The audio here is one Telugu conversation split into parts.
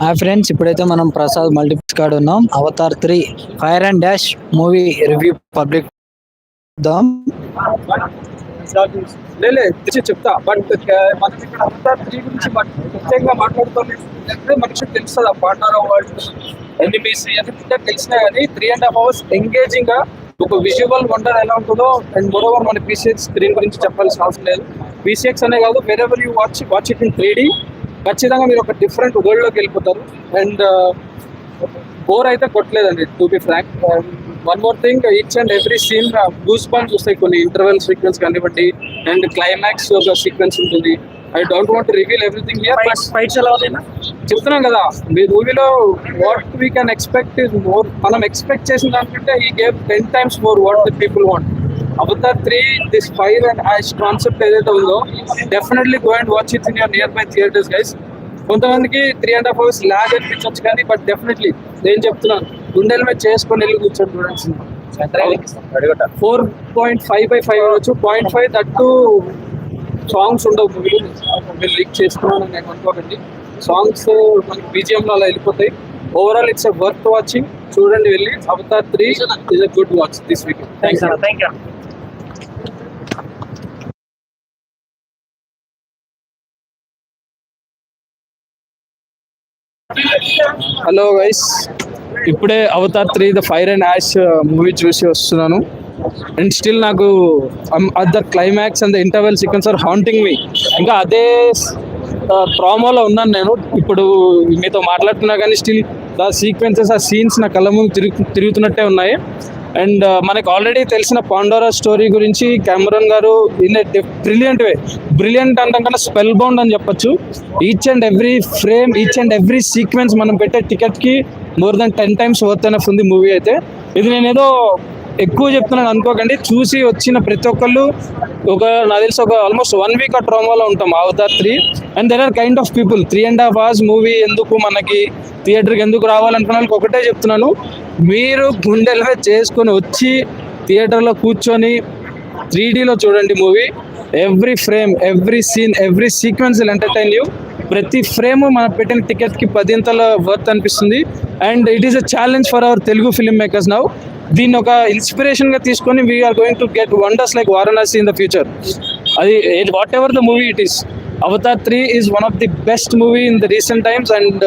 హాయ్ ఫ్రెండ్స్ ఇప్పుడైతే మనం ప్రసాద్ మల్టీప్లెక్స్ కార్డ్ ఉన్నాం. Avatar three fire and ash movie review public దాం లేలే చెప్తా. బట్ uh, మనం ఇక్కడ అవతార్ త్రీ గురించి బట్ ప్రత్యేకంగా మాట్లాడుతుంది మనిషికి తెలుస్తుంది? ఆ పార్ట్నర్ వరల్డ్ ఎనిమీస్ ఇవన్నీ తెలిసినా కానీ త్రీ అండ్ హాఫ్ అవర్స్ ఎంగేజింగ్గా ఒక విజువల్ వండర్ ఎలా ఉంటుందో అండ్ మోరోవర్ మన పీసీఎక్స్ స్క్రీన్ గురించి చెప్పాల్సిన అవసరం లేదు. పీసీఎక్స్ అనే కాదు వేరే ఎవరు you watch watch it in three ఖచ్చితంగా మీరు ఒక డిఫరెంట్ వరల్డ్లోకి వెళ్ళిపోతారు. అండ్ బోర్ అయితే కొట్టలేదండి to be frank one more thing each and every scene goose bumps వస్తాయి కొన్ని ఇంటర్వెల్ సీక్వెన్స్ కానివ్వండి అండ్ క్లైమాక్స్ ఒక సీక్వెన్స్ ఉంటుంది. I don't want reveal everything here but fights ఎలా ఉన్నాయినా చెప్తున్నాం కదా మీ మూవీలో what we can expect is more మనం ఎక్స్పెక్ట్ చేసిన దానికంటే ఈ game ten times more what the people want Avatar three this fire and ash concept ఏదైతే ఉందో definitely go and watch it in your nearby theatres guys కొంతమందికి three and half hours lag అనిపించవచ్చు కానీ బట్ డెఫినెట్లీ నేను చెప్తున్నాను గుండెల మీద చేసుకొని వెళ్ళి కూర్చొని చూడండి cinema four point five by five అవ్వచ్చు. పాయింట్ ఫైవ్ తట్టు సాంగ్స్ ఉండవు. మూవీలో మీరు లీక్ చేసుకున్నాను నేను అనుకోకండి. సాంగ్స్ మనకి BGM లో అలా వెళ్ళిపోతాయి. ఓవరాల్ ఇట్స్ వర్త్ వాచింగ్ చూడండి వెళ్ళి. Avatar three is a good watch this week thanks thank you hello guys ఇప్పుడే Avatar three the fire and ash movie చూసి వస్తున్నాను. అండ్ స్టిల్ నాకు at the climax and the interval sequence are haunting me ఇంకా అదే uh, ట్రామాలో ఉన్నాను నేను. ఇప్పుడు మీతో మాట్లాడుతున్నా కానీ స్టిల్ ద సీక్వెన్సెస్ ఆ సీన్స్ నా కళ్ళ ముందు తిరుగు తిరుగుతున్నట్టే ఉన్నాయి. అండ్ మనకు ఆల్రెడీ తెలిసిన పాండోరా స్టోరీ గురించి కెమెరాన్ గారు ఇన్ బ్రిలియంట్ వే బ్రిలియంట్ అంటాం కన్నా స్పెల్ బౌండ్ అని చెప్పొచ్చు. Each and every frame each and every sequence మనం పెట్టే టికెట్కి more than ten times worth enough ఉంది మూవీ అయితే. ఇది నేను ఏదో ఎక్కువ చెప్తున్నాను అనుకోకండి. చూసి వచ్చిన ప్రతి ఒక్కళ్ళు ఒక నాకు తెలిసి ఒక ఆల్మోస్ట్ వన్ వీక్ ఆ ట్రోమాలో ఉంటాం Avatar three and there are kind of people three and half hours movie ఎందుకు మనకి థియేటర్కి ఎందుకు రావాలనుకున్న వాళ్ళకి ఒకటే చెప్తున్నాను. మీరు గుండెలో చేసుకొని వచ్చి థియేటర్లో కూర్చొని త్రీ డీలో చూడండి movie every frame every scene every sequence entertain you ప్రతి ఫ్రేమ్ మనం పెట్టిన టికెట్కి పదింతల వర్త్ అనిపిస్తుంది. And it is a challenge for our Telugu film makers now దీన్ని ఒక ఇన్స్పిరేషన్గా తీసుకొని we're going to get wonders like Varanasi in the future అది whatever the movie it is Avatar three is one of the best movie in the recent times and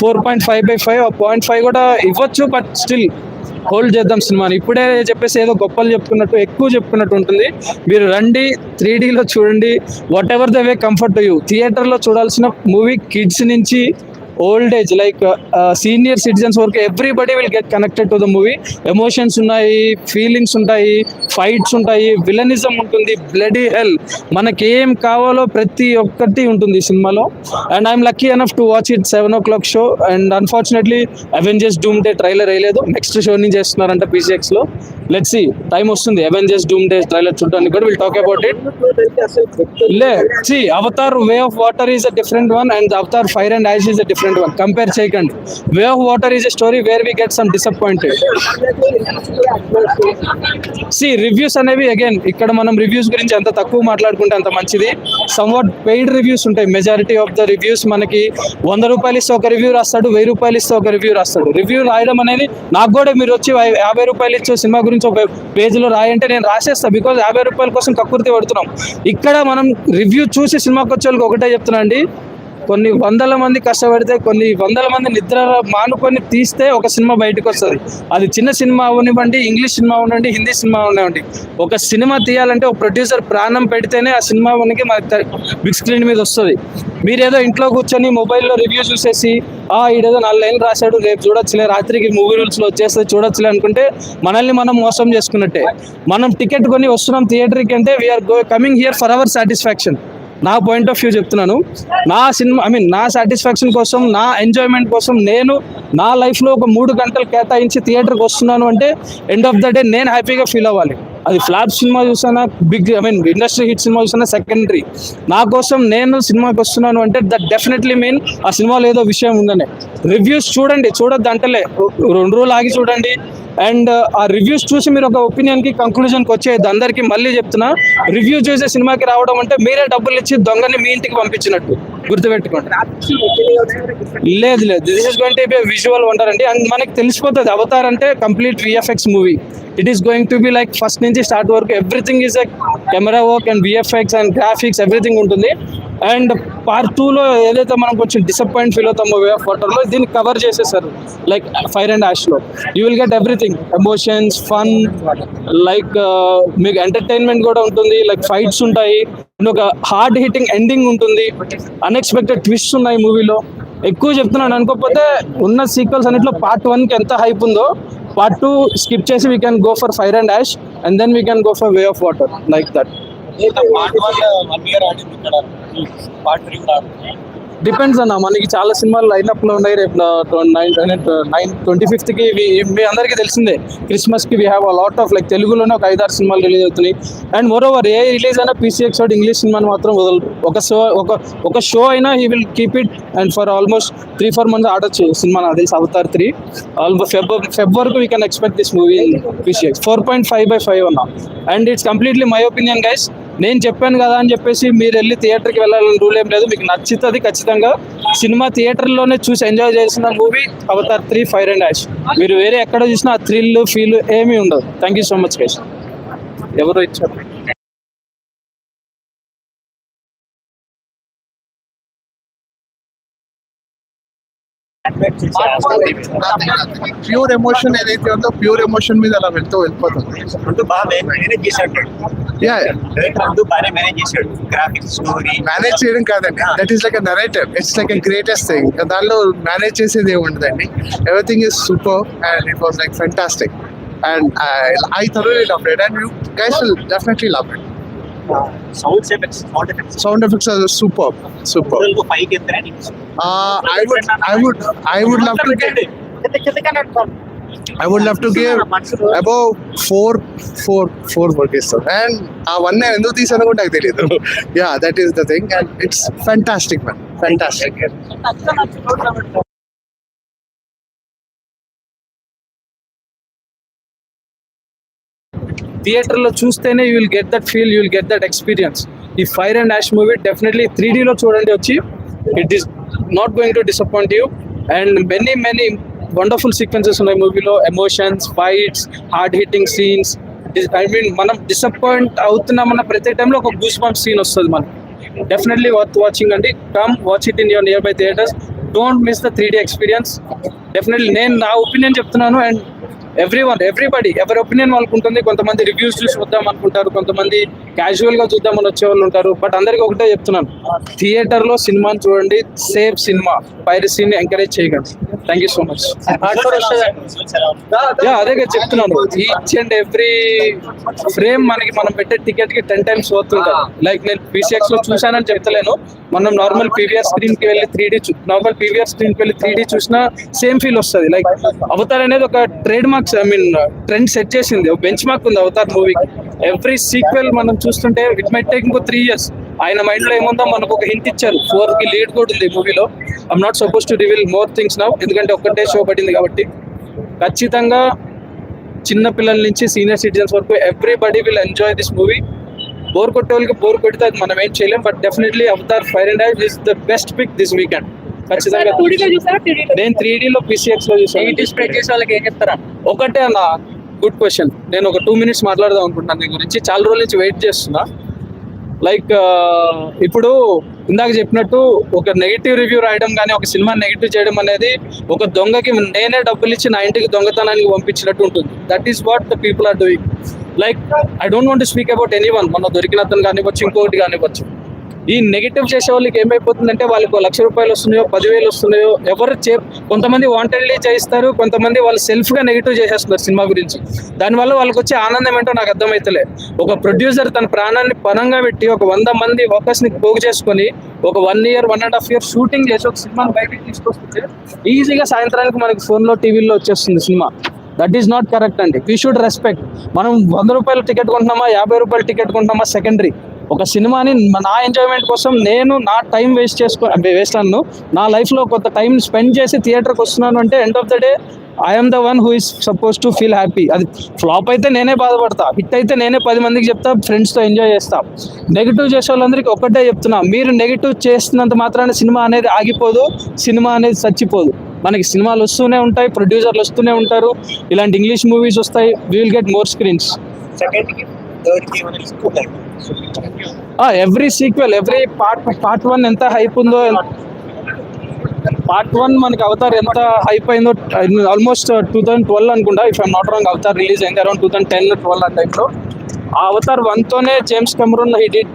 four point five by five point five కూడా ఇవ్వచ్చు బట్ స్టిల్ హోల్డ్ చేద్దాం సినిమాని. ఇప్పుడే చెప్పేసి ఏదో గొప్పలు చెప్పుకున్నట్టు ఎక్కువ చెప్పుకున్నట్టు ఉంటుంది. మీరు రండి త్రీ డీలో చూడండి whatever the way comfort you థియేటర్లో చూడాల్సిన మూవీ కిడ్స్ నుంచి old age like senior citizens వరకు everybody will get connected to the movie emotions ఉన్నాయి ఫీలింగ్స్ ఉంటాయి ఫైట్స్ ఉంటాయి విలనిజం ఉంటుంది బ్లడీ హెల్ మనకి ఏం కావాలో ప్రతి ఒక్కటి ఉంటుంది ఈ సినిమాలో. And I'm lucky enough to watch it seven o'clock show and unfortunately Avengers Doomsday trailer వేయలేదు నెక్స్ట్ షో నుంచి చేస్తున్నారంట పీసీఎక్స్లో. లెట్స్ సి టైం వస్తుంది. అవెంజర్స్ డూమ్ డే ట్రైలర్ చూడడానికి కూడా విల్ టాక్ అబౌట్ ఇట్ లే see Avatar way of water is a different one and Avatar fire and ice is a different one compare చేయకండి. Way of water is a story where we get some disappointed see reviews అనేవి అగైన్ ఇక్కడ మనం రివ్యూస్ గురించి ఎంత తక్కువ మాట్లాడుకుంటే అంత మంచిది. సమ్వాట్ పెయిడ్ రివ్యూస్ ఉంటాయి. మెజారిటీ ఆఫ్ ద రివ్యూస్ మనకి వంద రూపాయలు ఇస్తే ఒక రివ్యూ రాస్తాడు వెయ్యి రూపాయలు ఇస్తే ఒక రివ్యూ రాస్తాడు. రివ్యూ రాయడం అనేది నాకు కూడా మీరు వచ్చి యాభై రూపాయలు ఇచ్చే సినిమా గురించి ఒక పేజీలో రాయంటే నేను రాసేస్తాను బికాజ్ యాభై రూపాయల కోసం కక్కుర్తి పడుతున్నాం. ఇక్కడ మనం రివ్యూ చూసి సినిమాకి వచ్చే వాళ్ళకి ఒకటే చెప్తున్నా అండి. కొన్ని వందల మంది కష్టపడితే కొన్ని వందల మంది నిద్ర మానుకొని తీస్తే ఒక సినిమా బయటకు వస్తుంది అది చిన్న సినిమా అవనివ్వండి ఇంగ్లీష్ సినిమా ఉండండి హిందీ సినిమా ఉండవండి ఒక సినిమా తీయాలంటే ఒక ప్రొడ్యూసర్ ప్రాణం పెడితేనే ఆ సినిమా మనకి బిగ్ స్క్రీన్ మీద వస్తుంది. మీరేదో ఇంట్లో కూర్చొని మొబైల్లో రివ్యూ చూసేసి ఆ ఈడేదో నాలుగు లైన్లు రాశాడు రేపు చూడొచ్చులే రాత్రికి మూవీ రూల్స్లో వచ్చేస్తే చూడొచ్చులే అనుకుంటే మనల్ని మనం మోసం చేసుకున్నట్టే. మనం టికెట్ కొని వస్తున్నాం థియేటర్కి అంటే we're go coming here for our satisfaction నా పాయింట్ ఆఫ్ వ్యూ చెప్తున్నాను. నా సినిమా ఐ మీన్ నా సాటిస్ఫాక్షన్ కోసం నా ఎంజాయ్మెంట్ కోసం నేను నా లైఫ్లో ఒక మూడు గంటలు కేటాయించి థియేటర్కి వస్తున్నాను అంటే ఎండ్ ఆఫ్ ద డే నేను హ్యాపీగా ఫీల్ అవ్వాలి. అది ఫ్లాప్ సినిమా చూసానా big I mean industry hit cinema చూసానా సెకండరీ నా కోసం నేను సినిమాకి వస్తున్నాను అంటే దట్ డెఫినెట్లీ మీన్ ఆ సినిమాలో ఏదో విషయం ఉందనే. రివ్యూస్ చూడండి చూడొద్దు అంటలే. రెండు రోజులు ఆగి చూడండి. అండ్ ఆ రివ్యూస్ చూసి మీరు ఒక ఒపీనియన్కి కంక్లూజన్కి వచ్చేది అందరికీ మళ్ళీ చెప్తున్నా రివ్యూ చూసే సినిమాకి రావడం అంటే మీరే డబ్బులు ఇచ్చి దొంగని మీ ఇంటికి పంపించినట్టు గుర్తుపెట్టుకోండి. లేదు లేదు. This is going to be visual wonder అండి. అండ్ మనకి తెలిసిపోతుంది అవతార్ అంటే complete VFX movie it is going to be like first నుంచి స్టార్ట్ వరకు everything is a camera work and VFX and graphics everything ఉంటుంది. అండ్ పార్ట్ టూలో ఏదైతే మనం కొంచెం డిసప్పాయింట్ ఫీల్ అవుతామో వే ఆఫ్ వాటర్లో దీన్ని కవర్ చేసేసారు. Like fire and యాష్లో you will get everything emotions fun like మీకు ఎంటర్టైన్మెంట్ కూడా ఉంటుంది. లైక్ ఫైట్స్ ఉంటాయి. ఒక హార్డ్ హిట్టింగ్ ఎండింగ్ ఉంటుంది. అన్ఎక్స్పెక్టెడ్ ట్విస్ట్ ఉన్నాయి మూవీలో ఎక్కువ చెప్తున్నాను అనుకోకపోతే ఉన్న సీక్వెల్స్ అన్నింటిలో పార్ట్ వన్కి ఎంత హైప్ ఉందో పార్ట్ టూ స్కిప్ చేసి we can go for fire and ash and then we can go for way of water like that part one one year ఆడింది ఇక్కడ డిపెండ్స్ అన్న మనకి చాలా సినిమాలు లైనప్ ఉన్నాయి. రేపు నైన్ నైన్ ట్వంటీ ఫిఫ్త్కి మీ అందరికీ తెలిసిందే క్రిస్మస్కి we have a lot of like తెలుగులోనే ఒక ఐదారు సినిమాలు రిలీజ్ అవుతున్నాయి. అండ్ మోర్ ఓవర్ ఏ రిలీజ్ అయినా పీసీఎక్స్ ఒకటి ఇంగ్లీష్ సినిమాని మాత్రం వదలరు. ఒక షో ఒక ఒక షో అయినా he will keep it and for almost three four months ఆడొచ్చు సినిమా నాకు తెలిసి Avatar three almost Feb Feb వరకు we can expect this movie in PCX four point five by five అన్న. And it's completely my opinion guys నేను చెప్పాను కదా అని చెప్పేసి మీరు వెళ్ళి థియేటర్కి వెళ్ళాలని రూల్ ఏం లేదు. మీకు నచ్చుతుంది ఖచ్చితంగా. సినిమా థియేటర్లోనే చూసి ఎంజాయ్ చేసిన movie Avatar three fire and ash మీరు వేరే ఎక్కడ చూసినా ఆ థ్రిల్ ఫీల్ ఏమీ ఉండదు. Thank you so much guys ఎవరో ఇచ్చారు. ప్యూర్ ఎమోషన్ ఏదైతే ఉందో ప్యూర్ ఎమోషన్ మీద అలా వెళ్తూ వెళ్ళిపోతుంది బాగా మేనేజ్ చేశాడు. మేనేజ్ చేశాడు. గ్రాఫిక్స్ స్టోరీ మేనేజ్ చేయడం కాదండి. That is like a narrative it's like a greatest thing దానిలో మేనేజ్ చేసేది ఏమి ఉండదండి everything is super and it was like fantastic and I thoroughly love it and you guys will definitely love it Sound effects, sound effects. Sound effects are superb. Superb. Uh, I would, I would, I would love to get. I would love to give above four, four, four orchestra, and uh, one I. Yeah, that is the thing, and it's fantastic, man. Fantastic. థియేటర్లో చూస్తేనే you will get that feel you will get that experience ఈ fire and ash movie definitely three డీలో చూడండి వచ్చి it is not going to disappoint you and many many wonderful sequences ఉన్నాయి మూవీలో emotions fights hard hitting scenes I mean మనం డిసప్పాయింట్ అవుతున్నామన్న ప్రతి టైంలో ఒక గూస్ బంప్ సీన్ వస్తుంది మనకి. డెఫినెట్లీ వర్త్ వాచింగ్ అండి. Come watch it in your nearby theatres don't miss the three D experience definitely నేను నా ఒపీనియన్ చెప్తున్నాను అండ్ ఎవ్రీ వన్ ఎవ్రీబడి ఎవరి ఒపీనియన్ వాళ్ళకు ఉంటుంది. కొంతమంది రివ్యూస్ చూసి వద్దాం అనుకుంటారు కొంతమంది క్యాజువల్గా చూద్దామని వచ్చే వాళ్ళు ఉంటారు. బట్ అందరికి ఒకటే చెప్తున్నాను. థియేటర్లో సినిమాని చూడండి సేఫ్ సినిమా పైరసీని ఎంకరేజ్ చేయగలరు thank you so much yeah అదే కదా చెప్తున్నాను. ఈచ్ అండ్ ఎవ్రీ ఫ్రేమ్ మనకి మనం పెట్టే టికెట్కి టెన్ టైమ్స్ పోతుంటారు లైక్ నేను పీసీఎక్స్లో చూసానని చెప్తలేను. మనం నార్మల్ పీవీఆర్ స్క్రీన్కి వెళ్ళి త్రీ డీ నార్మల్ పీవీఆర్ స్క్రీన్కి వెళ్ళి త్రీ డీ చూసినా సేమ్ ఫీల్ వస్తుంది. లైక్ అవతార్ అనేది ఒక trademarks I mean trend set చేసింది. ఒక బెంచ్ మార్క్ ఉంది అవతార్ మూవీకి ఎవ్రీ సీక్వెల్ మనం చూస్తుంటే ఇట్ మైట్ టేక్ ఇంకో త్రీ ఇయర్స్ ఆయన మైండ్లో ఏముందో మనకు ఒక హింట్ ఇచ్చారు. ఫోర్కి లీడ్ కూడా ఉంది మూవీలో I'm not suppose to reveal more things now ఎందుకంటే ఒక్కటే షో పడింది కాబట్టి. ఖచ్చితంగా చిన్న పిల్లల నుంచి సీనియర్ సిటిజన్స్ వరకు everybody will enjoy this movie bore కొట్టే వాళ్ళకి బోర్ కొడితే అది మనం ఏం చేయలేం. But definitely Avatar fire and ice is the best pick this weekend ఖచ్చితంగా నేను త్రీ లో పీసీఎక్స్లో చూసాను. స్ప్రెడ్ చేసే వాళ్ళకి ఏం చెప్తారా? ఒకటే అన్న గుడ్ క్వశ్చన్ నేను ఒక టూ మినిట్స్ మాట్లాడదాం అనుకుంటున్నాను దీని గురించి. చాలా రోజుల నుంచి వెయిట్ చేస్తున్నా. లైక్ ఇప్పుడు ఇందాక చెప్పినట్టు ఒక నెగిటివ్ రివ్యూ రాయడం కానీ ఒక సినిమా నెగిటివ్ చేయడం అనేది ఒక దొంగకి నేనే డబ్బులు ఇచ్చి నా ఇంటికి దొంగతనానికి పంపించినట్టు ఉంటుంది. That is what the people are doing like I don't want speak about any one మన దొరికిన అతను కానివ్వచ్చు ఇంకొకటి కానివ్వచ్చు. ఈ నెగిటివ్ చేసే వాళ్ళకి ఏమైపోతుందంటే వాళ్ళకి ఒక లక్ష రూపాయలు వస్తున్నాయో పదివేలు వస్తున్నాయో ఎవరు చే కొంతమంది వాంటెడ్లీ చేయిస్తారు కొంతమంది వాళ్ళు సెల్ఫ్గా నెగిటివ్ చేసేస్తున్నారు సినిమా గురించి. దానివల్ల వాళ్ళకి వచ్చే ఆనందం ఏంటో నాకు అర్థమవుతలే ఒక ప్రొడ్యూసర్ తన ప్రాణాన్ని పనంగా పెట్టి ఒక వంద మంది వర్కర్స్ పోగు చేసుకొని ఒక one year one and half year shooting చేసి ఒక సినిమాని బయటకి తీసుకొస్తుంటే ఈజీగా సాయంత్రానికి మనకి ఫోన్లో టీవీల్లో వచ్చేస్తుంది సినిమా. దట్ ఈస్ నాట్ కరెక్ట్ అండి. వీ షుడ్ రెస్పెక్ట్ మనం వంద రూపాయల టికెట్ కొంటున్నామా యాభై రూపాయల టికెట్ కొంటున్నామా సెకండరీ ఒక సినిమాని నా ఎంజాయ్మెంట్ కోసం నేను నా టైం వేస్ట్ చేసుకో వేస్ట్ అన్ను నా లైఫ్లో కొంత టైం స్పెండ్ చేసి థియేటర్కి వస్తున్నాను అంటే end of the day I'm the one who is suppose to feel happy అది ఫ్లాప్ అయితే నేనే బాధపడతా హిట్ అయితే నేనే పది మందికి చెప్తా ఫ్రెండ్స్తో ఎంజాయ్ చేస్తా. నెగిటివ్ చేసే వాళ్ళందరికీ ఒక్కటే చెప్తున్నా మీరు నెగిటివ్ చేస్తున్నంత మాత్రాన సినిమా అనేది ఆగిపోదు సినిమా అనేది చచ్చిపోదు. మనకి సినిమాలు వస్తూనే ఉంటాయి ప్రొడ్యూసర్లు వస్తూనే ఉంటారు ఇలాంటి ఇంగ్లీష్ మూవీస్ వస్తాయి విల్ గెట్ మోర్ స్క్రీన్స్ సెకండ్కి every sequel every part part one ఎంత హైప్ ఉందో పార్ట్ వన్ మనకి అవతార్ ఎంత హైప్ అయిందో ఆల్మోస్ట్ టూ థౌసండ్ ట్వెల్వ్ అనుకుంటా if I'm not wrong Avatar release అయింది around two thousand ten twelve ఆ టైంలో ఆ అవతార్ వన్ తోనే James Cameron he did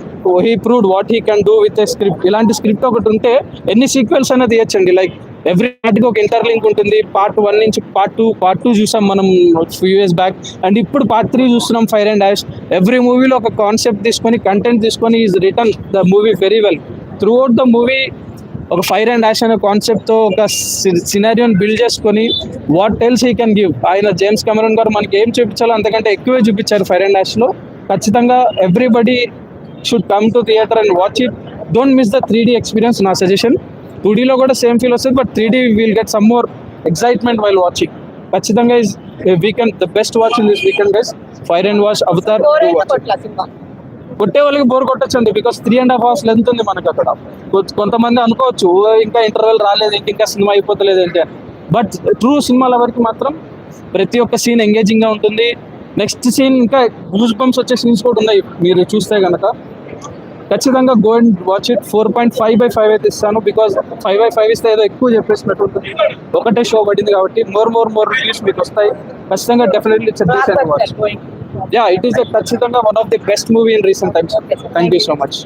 he proved what he can do with a script ఇలాంటి స్క్రిప్ట్ ఒకటి ఉంటే ఎన్ని సీక్వెల్స్ అనేది తీయచ్చండి. లైక్ ఎవ్రీ పార్ట్కి ఒక ఇంటర్లింక్ ఉంటుంది. పార్ట్ వన్ నుంచి పార్ట్ టూ పార్ట్ టూ చూసాం మనం ఫ్యూ ఇయర్స్ బ్యాక్ అండ్ ఇప్పుడు పార్ట్ త్రీ చూస్తున్నాం ఫైర్ అండ్ యాష్ ఎవ్రీ మూవీలో ఒక కాన్సెప్ట్ తీసుకొని కంటెంట్ తీసుకొని is return the movie very well throughout the movie ఒక ఫైర్ అండ్ యాష్ అనే కాన్సెప్ట్తో ఒక సినారియోని బిల్డ్ చేసుకొని what tells he can give ఆయన జేమ్స్ కెమెరన్ గారు మనకి ఏం చూపించాలో అంతకంటే ఎక్కువే చూపించారు ఫైర్ అండ్ యాష్లో ఖచ్చితంగా everybody should come to theatre and watch it don't miss the three D experience నా సజెషన్ టూ డీలో కూడా సేమ్ ఫీల్ వస్తుంది but three D will get some more excitement while watching ఖచ్చితంగా is weekend the best watch in this weekend guys fire and watch Avatar కొట్టే వాళ్ళకి bore కొట్టొచ్చండి because three and half hours length ఉంది మనకి అక్కడ. కొంతమంది అనుకోవచ్చు "ఓ, ఇంకా ఇంటర్వెల్ రాలేదు ఏంటి ఇంకా సినిమా అయిపోతలేదు ఏంటి అని. బట్ ట్రూ సినిమాల వరకు మాత్రం ప్రతి ఒక్క సీన్ ఎంగేజింగ్గా ఉంటుంది. నెక్స్ట్ సీన్ ఇంకా గూస్ బంప్స్ వచ్చే సీన్స్ కూడా ఉన్నాయి మీరు చూస్తే కనుక ఖచ్చితంగా go and watch it four point five by five అయితే ఇస్తాను బికాస్ ఫైవ్ బై ఫైవ్ ఇస్తే ఏదో ఎక్కువ చెప్పేసినట్టు ఉంటుంది ఒకటే షో పడింది కాబట్టి మోర్ మోర్ మోర్ రివ్యూస్ మీకు వస్తాయి. ఖచ్చితంగా డెఫినెట్లీ చెప్పేసి వాచ్ యా ఇట్ ఈస్ ఖచ్చితంగా one of the best movie in recent times thank you so much